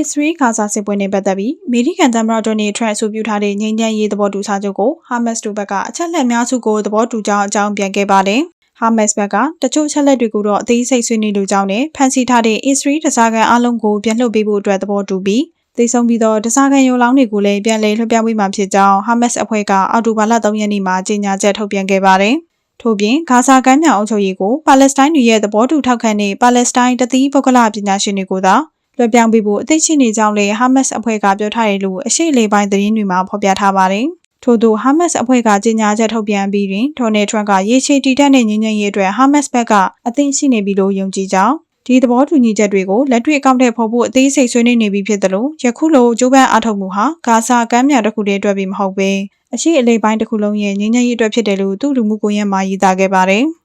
အစ္စရေးဂါဇာစစ်ပွဲနဲ့ပတ်သက်ပြီးအမေရိကန်သမ္မတဒေါ်နယ်ထရန့်အဆိုပြုထားတဲ့ငြိမ်းချမ်းရေးသဘောတူစာချုပ်ကိုဟာမတ်စ်တို့ဘက်ကအချက်လက်များစုကိုသဘောတူကြောင်းအကြောင်းပြန်ခဲ့ပါတယ်။ဟာမတ်စ်ဘက်ကတချို့ချက်လက်တွေကိုတော့အသေးစိတ်ဆွေးနွေးလိုကြောင်းနဲ့ဖန်ဆီးထားတဲ့အစ္စရေးတစားကန်အလုံးကိုပြန်လှုပ်ပေးဖို့အတွက်သဘောတူပြီးသိဆုံးပြီးတော့တစားကန်ရုံလောင်းတွေကိုလည်းပြန်လည်လွှတ်ပြောင်းပေးမှာဖြစ်ကြောင်းဟာမတ်စ်အဖွဲ့ကအော်တိုဘာလ3ရက်နေ့မှာကြေညာချက်ထုတ်ပြန်ခဲ့ပါတယ်။ထို့ပြင်ဂါဇာကမ်းမြောင်အုပ်ချုပ်ရေးကိုပါလက်စတိုင်းတွေရဲ့သဘောတူထောက်ခံတဲ့ပါလက်စတိုင်းတသီးပုဂ္ဂလပညာရှင်တွေကိုသာ လွှဲပြောင်းပေးဖို့အသိရှိနေကြောင်းလည်းဟာမတ်စ်အဖွဲ့ကပြောထားတယ်လို့အရှိလေပိုင်းသတင်းတွေမှာဖော်ပြထားပါတယ်။ထို့သောဟာမတ်စ်အဖွဲ့ကကြေညာချက်ထုတ်ပြန်ပြီးတွင်ဒေါ်နယ်ထရန့်ကရေရှည်တည်တတ်တဲ့ငြိမ်းချမ်းရေးအတွက်ဟာမတ်စ်ဘက်ကအသိရှိနေပြီလို့ယုံကြည်ကြောင်းဒီသဘောတူညီချက်တွေကိုလက်တွေ့အကောင့်ထဲပေါ်ဖို့အသေးစိတ်ဆွေးနွေးနေပြီဖြစ်တယ်လို့ယခုလိုကြိုးပမ်းအားထုတ်မှုဟာဂါဇာကမ်းမြောင်တစ်ခုတည်းအတွက်ပြီးမဟုတ်ဘဲအရှိအလေးပိုင်းတစ်ခုလုံးရဲ့ငြိမ်းချမ်းရေးအတွက်ဖြစ်တယ်လို့သူ့လူမှုကွန်ရက်မှာရေးသားခဲ့ပါတယ်။